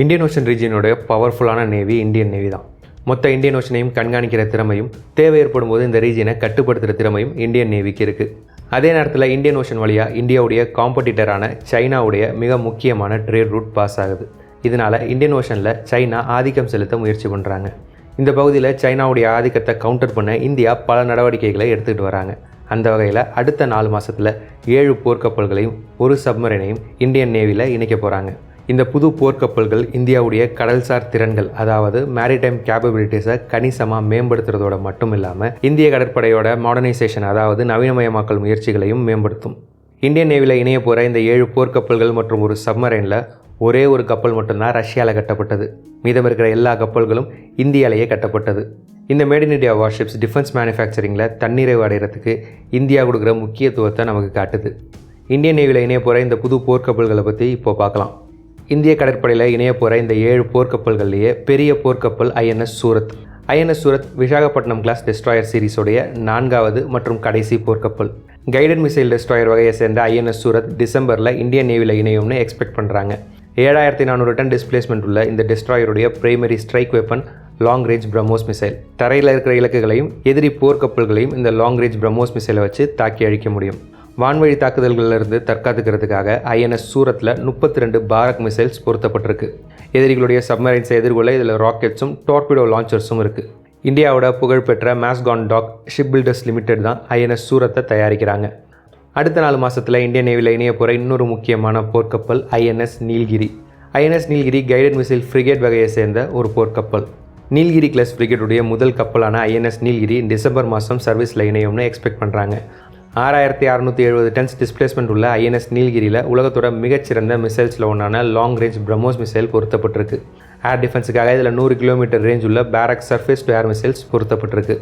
Indian ocean ரீஜியனோட பவர்ஃபுல்லான navy Indian navy தான். மொத்த இந்தியன் ஓஷனையும் கண்காணிக்கிற திறமையும் தேவை ஏற்படும் போது இந்த ரீஜியனை கட்டுப்படுத்துகிற திறமையும் இந்தியன் நேவிக்கு இருக்குது அதே நேரத்தில் இந்தியன் ஓஷன் வழியாக இந்தியாவுடைய காம்படிட்டரான சைனாவுடைய மிக முக்கியமான ட்ரேட் ரூட் பாஸ் ஆகுது. இதனால் இந்தியன் ஓஷனில் சைனா ஆதிக்கம் செலுத்த முயற்சி பண்ணுறாங்க இந்த பகுதியில் சைனாவுடைய ஆதிக்கத்தை கவுண்டர் பண்ண இந்தியா பல நடவடிக்கைகளை எடுத்துக்கிட்டு வராங்க. அந்த வகையில் அடுத்த நாலு மாதத்தில் ஏழு போர்க்கப்பல்களையும் ஒரு சப்மரைனையும் இந்தியன் நேவியில் இணைக்க போகிறாங்க இந்த புது போர்க்கப்பல்கள் இந்தியாவுடைய கடல்சார் திறன்கள் அதாவது மேரிடைம் கேப்பபிலிட்டிஸை கணிசமாக மேம்படுத்துறதோட மட்டும் இல்லாமல் இந்திய கடற்படையோட மாடர்னைசேஷன் அதாவது நவீனமயமாக்கல் முயற்சிகளையும் மேம்படுத்தும். இந்தியன் நேவியில் இணைய போகிற இந்த ஏழு போர்க்கப்பல்கள் மற்றும் ஒரு சப்மரைனில் ஒரே ஒரு கப்பல் மட்டும்தான் ரஷ்யாவில் கட்டப்பட்டது. மீதம் இருக்கிற எல்லா கப்பல்களும் இந்தியாலேயே கட்டப்பட்டது. இந்த made in India warships defence மேனுஃபேக்சரிங்கில் தன்னிறைவு அடைகிறதுக்கு இந்தியா கொடுக்குற முக்கியத்துவத்தை நமக்கு காட்டுது. இந்தியன் நேவியில் இணைய போகிற இந்த புது போர்க்கப்பல்களை பற்றி இப்போ பார்க்கலாம். இந்திய கடற்படையில் இணைய போகிற இந்த ஏழு போர்க்கப்பல்கள்லேயே பெரிய போர்க்கப்பல் INS Surat. INS Surat Visakhapatnam class destroyer சீரிஸோடைய நான்காவது மற்றும் கடைசி போர்க்கப்பல். கைடட் மிசைல் டெஸ்ட்ராயர் வகையை சேர்ந்த ஐஎன்எஸ் சூரத் டிசம்பரில் இந்தியன் நேவியில் இணையும்னு எக்ஸ்பெக்ட் பண்ணுறாங்க ஏழாயிரத்தி நானூறு டன் டிஸ்பிளேஸ்மெண்ட் உள்ள இந்த டெஸ்ட்ராயருடைய primary strike weapon long range BrahMos missile தரையில் இருக்கிற இலக்குகளையும் எதிரி போர்க்கப்பல்களையும் இந்த லாங் ரேஞ்ச் பிரம்மோஸ் மிசைலை வச்சு தாக்கி அழிக்க முடியும். வான்வழி தாக்குதல்களிலிருந்து தற்காத்துக்கிறதுக்காக ஐஎன்எஸ் சூரத்தில் முப்பத்தி ரெண்டு பாரக் மிசைல்ஸ் பொருத்தப்பட்டிருக்கு. எதிரிகளுடைய சப்மரைன்ஸை எதிர்கொள்ள இதில் ராக்கெட்ஸும் டார்பிடோ லான்ச்சர்ஸும் இருக்குது இந்தியாவோட புகழ்பெற்ற Mazagon dock ship filters limited தான் ஐஎன்எஸ் சூரத்தை தயாரிக்கிறாங்க. அடுத்த நாலு மாதத்தில் இந்தியன் நேவியில் இணைய போகிற இன்னொரு முக்கியமான போர்க்கப்பல் INS Nilgiri. INS Nilgiri guided missile frigate வகையை சேர்ந்த ஒரு போர்க்கப்பல். நீல்கிரி கிளஸ் ஃப்ரிகேட்டுடைய முதல் கப்பலான ஐஎன்எஸ் நீல்கிரி டிசம்பர் மாதம் சர்வீஸில் இணையும்னு எக்ஸ்பெக்ட் பண்ணுறாங்க ஆறாயிரத்தி அறநூற்றி எழுபது டன்ஸ் டிஸ்பிளேஸ்மெண்ட் உள்ள ஐஎன்எஸ் நீலகிரியில் உலகத்தோட மிகச்சிறந்த மிசைல்ஸில் ஒன்றான லாங் ரேஞ்ச் பிரம்மோஸ் மிசைல் பொருத்தப்பட்டிருக்கு. ஏர் டிஃபென்ஸுக்காக இதில் நூறு கிலோமீட்டர் ரேஞ்ச் உள்ள Barak surface to air missiles பொருத்தப்பட்டிருக்கு.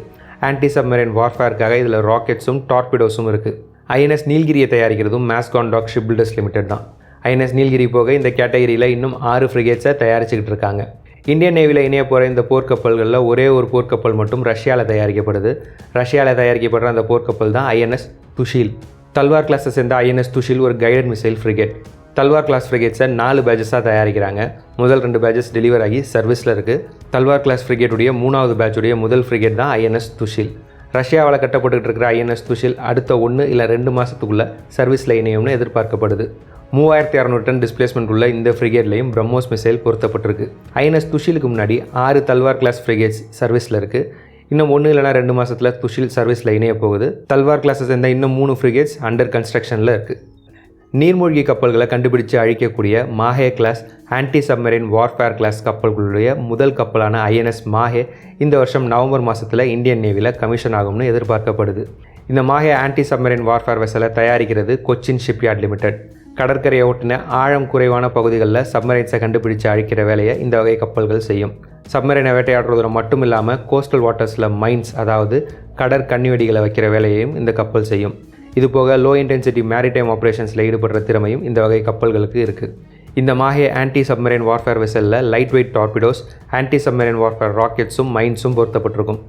Anti submarine வார்ஃபேருக்காக இதில் ராக்கெட்ஸும் டார்பிடோஸும் இருக்குது ஐஎன்எஸ் நீல்கிரியை தயாரிக்கிறதும் Mazagon dock ship filters limited தான் ஐஎன்எஸ் நீல்கிரி போக இந்த கேட்டகரியில் இன்னும் ஆறு ஃப்ரிகேட்ஸை தயாரிச்சுக்கிட்டு இருக்காங்க. இந்தியன் நேவியில் இணைய போகிற இந்த போர்க்கப்பல்களில் ஒரே ஒரு போர்க்கப்பல் மட்டும் ரஷ்யாவில் தயாரிக்கப்படுது. ரஷ்யாவில் தயாரிக்கப்படுற அந்த போர்க்கப்பல் தான் ஐஎன்எஸ் துஷில். தல்வார் கிளாஸை சேர்ந்த ஐஎன்எஸ் துஷில் ஒரு guided missile frigate Talwar class ஃப்ரிகேட்ஸை நாலு பேட்சஸாக தயாரிக்கிறாங்க. முதல் ரெண்டு பேட்சஸ் டெலிவர் ஆகி சர்வீஸில் இருக்குது தல்வார் கிளாஸ் ஃப்ரிகேட்டுடைய மூணாவது பேட்சுடைய முதல் ஃப்ரிகேட் தான் ஐஎன்எஸ் துஷில். ரஷ்யாவில் கட்டப்பட்டுக்கிட்டு இருக்கிற ஐஎன்எஸ் துஷில் அடுத்த ஒன்று இல்லை ரெண்டு மாதத்துக்குள்ளே சர்வீஸில் இணையும்னு எதிர்பார்க்கப்படுது. மூவாயிரத்தி இரநூறு டன் டிஸ்பிளேஸ்மெண்ட் உள்ள இந்த ஃப்ரிகேட்லையும் பிரம்மோஸ் மிசைல் பொருத்தப்பட்டிருக்கு. ஐஎன்எஸ் துஷிலுக்கு முன்னாடி ஆறு தல்வார் கிளாஸ் ஃப்ரிகேட்ஸ் சர்வீஸில் இருக்குது இன்னும் ஒன்று இல்லைனா ரெண்டு மாதத்தில் துஷில் சர்வீஸில் இணைய போகுது. தல்வார் கிளாஸை சேர்ந்த இன்னும் மூணு ஃப்ரிகேட்ஸ் அண்டர் கன்ஸ்ட்ரக்ஷனில் இருக்குது நீர்மூழ்கி கப்பல்களை கண்டுபிடிச்சு அழிக்கக்கூடிய Mahe class anti submarine warfare class கப்பல்களுடைய முதல் கப்பலான ஐஎன்எஸ் மாஹே இந்த வருஷம் நவம்பர் மாதத்தில் இந்தியன் நேவியில் கமிஷன் ஆகும்னு எதிர்பார்க்கப்படுது. இந்த மாஹே ஆன்டி சப்மரைன் வார்ஃபேர் வெசலை தயாரிக்கிறது கொச்சின் ஷிப்யார்ட் லிமிடெட் கடற்கரையை ஒட்டின ஆழம் குறைவான பகுதிகளில் சப்மரைன்ஸை கண்டுபிடிச்சு அழிக்கிற வேலையை இந்த வகை கப்பல்கள் செய்யும். சப்மரைனை வேட்டையாடுறதுல மட்டும் இல்லாமல் கோஸ்டல் வாட்டர்ஸில் மைன்ஸ் அதாவது கடற்கன்னிவெடிகளை வைக்கிற வேலையையும் இந்த கப்பல் செய்யும். இது போக லோ இன்டென்சிட்டி மேரிடைம் ஆப்ரேஷன்ஸில் ஈடுபடுற திறமையும் இந்த வகை கப்பல்களுக்கு இருக்குது இந்த Mahe anti submarine warfare வெசலில் light weight torpedoes anti submarine warfare ராக்கெட்ஸும் மைன்ஸும் பொருத்தப்பட்டிருக்கும்.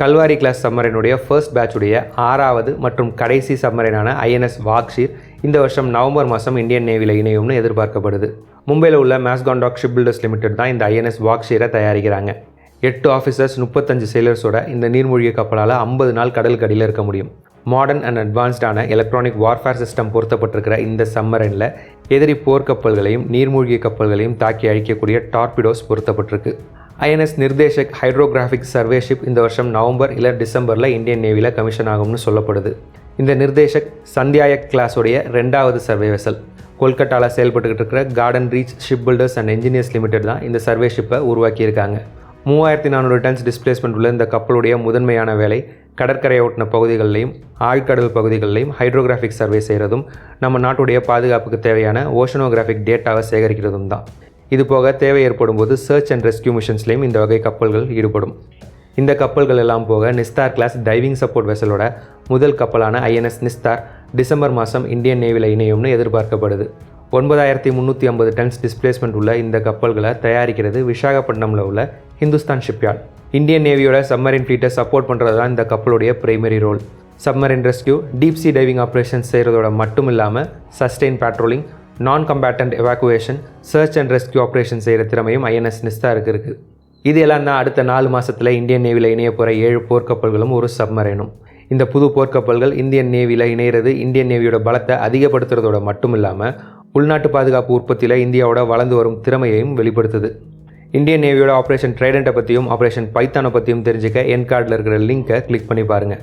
கல்வாரி கிளாஸ் சப்மரைனுடைய ஃபர்ஸ்ட் பேட்சுடைய ஆறாவது மற்றும் கடைசி சப்மரைனான ஐஎன்எஸ் வாக்ஷீர் இந்த வருஷம் நவம்பர் மாதம் இந்தியன் நேவியில் இணையும்னு எதிர்பார்க்கப்படுது. மும்பையில் உள்ள மேஸ்கான் ஷிப் பில்டர்ஸ் லிமிடெட் தான் இந்த ஐஎன்எஸ் வாக்ஷீரை தயாரிக்கிறாங்க. எட்டு ஆஃபீஸர்ஸ் முப்பத்தஞ்சு செயலர்ஸோட இந்த நீர்மூழ்கி கப்பலால் ஐம்பது நாள் கடலுக்கு அடியில் இருக்க முடியும். மாடர்ன் அண்ட் அட்வான்ஸ்டான எலக்ட்ரானிக் வார்ஃபேர் சிஸ்டம் பொருத்தப்பட்டிருக்கிற இந்த சம்மரனில் எதிரி போர்க்கப்பல்களையும் நீர்மூழ்கி கப்பல்களையும் தாக்கி அழிக்கக்கூடிய torpedoes பொருத்தப்பட்டிருக்கு. INS Nirdeshak hydrographic survey ship இந்த வருஷம் நவம்பர் இல்லை டிசம்பரில் இந்தியன் நேவியில் கமிஷன் ஆகும்னு சொல்லப்படுது. இந்த நிர்தேஷக் சந்தியாயக் கிளாஸுடைய ரெண்டாவது சர்வே வெசல் கொல்கட்டாவில் செயல்பட்டுக்கிட்டு இருக்கிற garden reach shipbuilders and engineers limited தான் இந்த சர்வே ஷிப்பை உருவாக்கியிருக்காங்க. மூவாயிரத்தி நானூறு டன்ஸ் டிஸ்பிளேஸ்மெண்ட் உள்ள இந்த கப்பலுடைய முதன்மையான வேலை கடற்கரை ஓட்டின பகுதிகளிலையும் ஆழ்கடல் பகுதிகளிலையும் ஹைட்ரோகிராஃபிக் சர்வே செய்கிறதும் நம்ம நாட்டுடைய பாதுகாப்புக்கு தேவையான ஓஷனோகிராஃபிக் டேட்டாவை சேகரிக்கிறதும் தான். இது போக தேவை ஏற்படும் போது சர்ச் அண்ட் ரெஸ்கியூ மிஷன்ஸ்லேயும் இந்த வகை கப்பல்கள் ஈடுபடும். இந்த கப்பல்கள் எல்லாம் போக நிஸ்தார் கிளாஸ் டைவிங் சப்போர்ட் வெசலோட முதல் கப்பலான ஐஎன்எஸ் நிஸ்தார் டிசம்பர் மாதம் இந்தியன் நேவியில் இணையும்னு எதிர்பார்க்கப்படுது. ஒன்பதாயிரத்தி முந்நூற்றி ஐம்பது டன்ஸ் டிஸ்பிளேஸ்மெண்ட் உள்ள இந்த கப்பல்களை தயாரிக்கிறது விசாகப்பட்டினமில் உள்ள ஹிந்துஸ்தான் ஷிப்யார்ட் இந்தியன் நேவியோட சப்மரின் ஃப்ளீட்டை சப்போர்ட் பண்ணுறது தான் இந்த கப்பலுடைய primary role submarine rescue deep sea diving operations செய்கிறதோட மட்டும் இல்லாமல் sustain patrolling non combatant evacuation search and rescue operation செய்கிற திறமையும் ஐஎன்எஸ் நிஸ்தாருக்கு இருக்குது இது எல்லாம் தான் அடுத்த நாலு மாதத்தில் இந்தியன் நேவியில் இணைய போகிற ஏழு போர்க்கப்பல்களும் ஒரு சப்மரைனும். இந்த புது போர்க்கப்பல்கள் இந்தியன் நேவியில் இணையிறது இந்தியன் நேவியோட பலத்தை அதிகப்படுத்துறதோட மட்டும் இல்லாமல் உள்நாட்டு பாதுகாப்பு உற்பத்தியில் இந்தியாவோட வளர்ந்து வரும் திறமையையும் வெளிப்படுத்துது. இந்தியன் நேவியோட ஆப்ரேஷன் ட்ரைடண்ட்டை பற்றியும் ஆப்ரேஷன் பைத்தானை பற்றியும் தெரிஞ்சுக்க என் கார்டில் இருக்கிற லிங்கை கிளிக் பண்ணி பாருங்கள்